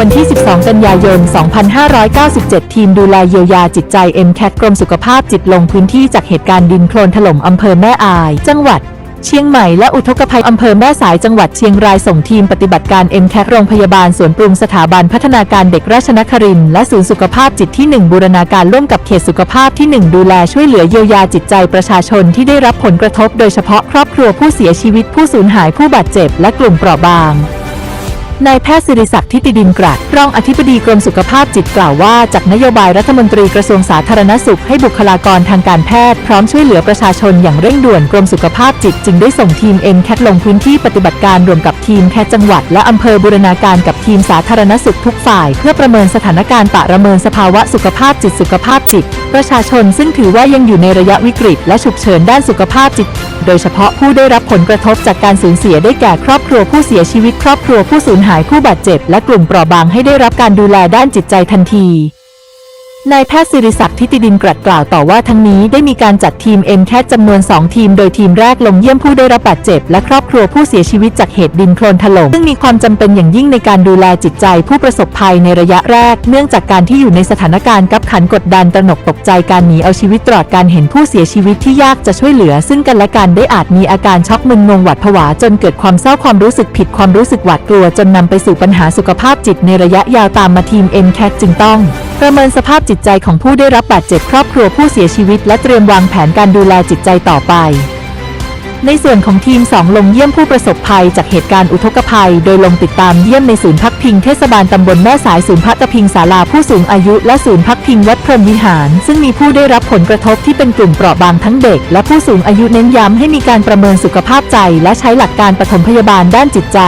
วันที่ 12 กันยายน 2597 ทีมดูแลเยียวยาจิตใจ m c a t กรมสุขภาพจิตลงพื้นที่จากเหตุการณ์ดินโคลนถล่มอำเภอแม่อาย จังหวัดเชียงใหม่และอุทกภัยอำเภอแม่สายจังหวัดเชียงรายส่งทีมปฏิบัติการ m c a t โรงพยาบาลสวนปรุงสถาบันพัฒนาการเด็กราชนครินและศูนย์สุขภาพจิตที่ 1 บูรณาการร่วมกับเขตสุขภาพที่ 1 ดูแลช่วยเหลือเยียวยาจิตใจประชาชนที่ได้รับผลกระทบ โดยเฉพาะครอบครัวผู้เสียชีวิตผู้สูญหายผู้บาดเจ็บ และกลุ่มเปราะบาง นายแพทย์สิริศักดิ์ทิติดินกรัฐรองอธิบดีกรมสุขภาพจิตกล่าวว่าจากนโยบายรัฐมนตรีกระทรวงสาธารณสุขให้บุคลากรทางการแพทย์พร้อมช่วยเหลือประชาชนอย่างเร่งด่วนกรมสุขภาพจิตจึงได้ส่งทีมเอ็มแคทลงพื้นที่ปฏิบัติการรวมกับทีมแพทย์จังหวัด และอำเภอบูรณาการกับทีมสาธารณสุขทุกฝ่าย เพื่อประเมินสถานการณ์ประเมินสภาวะสุขภาพจิตสุขภาพจิต ประชาชนซึ่งถือว่ายังอยู่ในระยะวิกฤต และฉุกเฉินด้านสุขภาพจิต โดยเฉพาะผู้ได้รับผลกระทบจากการสูญเสียได้แก่ครอบครัวผู้เสียชีวิตครอบครัวผู้สูญหายายผู้บาดเจ็บและกลุ่มเปราะบางให้ได้รับการดูแลด้านจิตใจทันที นายแพทย์สิริศักดิ์ทิติดินกรัดกล่าวต่อว่าทั้งนี้ได้มีการจัดทีม m c a t จำนวน 2 ทีม โดยทีมแรกลงเยี่ยมผู้ได้รับบาดเจ็บ และครอบครัวผู้เสียชีวิตจากเหตุดินโคลนถล่มซึ่งมีความจำเป็นอย่างยิ่งในการดูแลจิตใจผู้ประสบภัยในระยะแรก เนื่องจากการที่อยู่ในสถานการณ์กับขันกดดันตระหนกตกใจการหนีเอาชีวิตตลอดการเห็นผู้เสียชีวิตที่ยากจะช่วยเหลือ ซึ่งกันและกันได้อาจมีอาการช็อกมึนงงหวาดผวาจนเกิดความเศร้าความรู้สึกผิดความรู้สึกหวาดกลัวจนนำไปสู่ปัญหาสุขภาพจิตในระยะยาวตามมาทีม m c a t จึงต้องประเมินสภาพจิตใจของผู้ได้รับบาดเจ็บครอบครัวผู้เสียชีวิต และเตรียมวางแผนการดูแลจิตใจต่อไป ในส่วนของทีม 2 ลงเยี่ยมผู้ประสบภัยจากเหตุการณ์อุทกภัย โดยลงติดตามเยี่ยมในศูนย์พักพิงเทศบาลตำบลแม่สายศูนย์พักพิงศาลาผู้สูงอายุและศูนย์พักพิงวัดพรหมวิหาร ซึ่งมีผู้ได้รับผลกระทบที่เป็นกลุ่มเปราะบางทั้งเด็ก และผู้สูงอายุเน้นย้ำให้มีการประเมินสุขภาพใจ และใช้หลักการปฐมพยาบาลด้านจิตใจ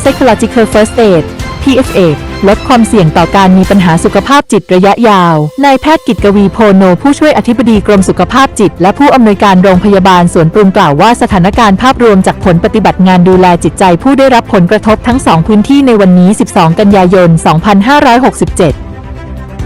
psychological first aid PFA ลดความเสี่ยงต่อการมีปัญหาสุขภาพจิตระยะยาว นายแพทย์กิตกวีโพโน ผู้ช่วยอธิบดีกรมสุขภาพจิต และผู้อำนวยการโรงพยาบาลสวนปรุงกล่าวว่าสถานการณ์ภาพรวมจากผลปฏิบัติงานดูแลจิตใจผู้ได้รับผลกระทบทั้ง 2 พื้นที่ในวันนี้ 12 กันยายน 2567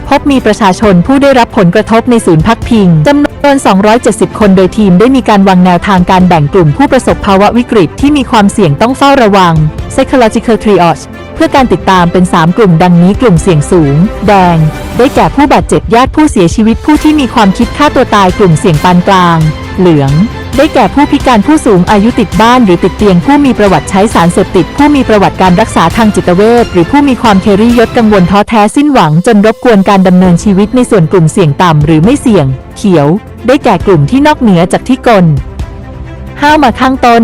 พบมีประชาชนผู้ได้รับผลกระทบในศูนย์พักพิงจำนวน270 คนโดยทีมได้มีการวางแนวทางการแบ่งกลุ่มผู้ประสบภาวะวิกฤตที่มีความเสี่ยงต้องเฝ้าระวัง psychological triage เพื่อการติดตามเป็น 3 กลุ่มดังนี้กลุ่มเสี่ยงสูง แดง ได้แก่ผู้บาดเจ็บญาติผู้เสียชีวิตผู้ที่มีความคิดฆ่าตัวตายกลุ่มเสี่ยงปานกลาง เหลือง ได้แก่ผู้พิการผู้สูงอายุติดบ้านหรือติดเตียงผู้มีประวัติใช้สารเสพติด ผู้มีประวัติการรักษาทางจิตเวชหรือผู้มีความเครียดกังวลท้อแท้สิ้นหวังจนรบกวนการดำเนินชีวิตในส่วนกลุ่มเสี่ยงต่ำหรือไม่เสี่ยง เขียว ได้แก่กลุ่มที่นอกเหนือจากที่กลห้าวมาข้างต้น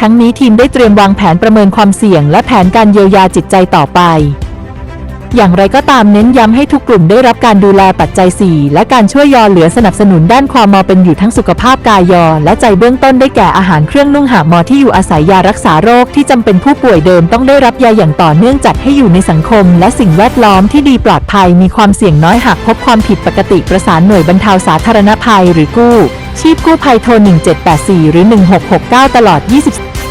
ทั้งนี้ทีมได้เตรียมวางแผนประเมินความเสี่ยงและแผนการเยียวยาจิตใจต่อไป อย่างไรก็ตามเน้นย้ำให้ทุกกลุ่มได้รับการดูแลปัจจัย 4 และการช่วยยอเหลือสนับสนุนด้านความมอเป็นอยู่ทั้งสุขภาพกายยอ และใจเบื้องต้นได้แก่อาหารเครื่องนุ่งหามอที่อยู่อาศัยยารักษาโรคที่จำเป็นผู้ป่วยเดิมต้องได้รับยาอย่างต่อเนื่องจัดให้อยู่ในสังคม และสิ่งแวดล้อมที่ดีปลอดภัยมีความเสี่ยงน้อยหากพบความผิดปกติประสานหน่วยบรรเทาสาธารณภัยหรือกู้ชีพกู้ภัยโทร1784 หรือ 1669 ตลอด24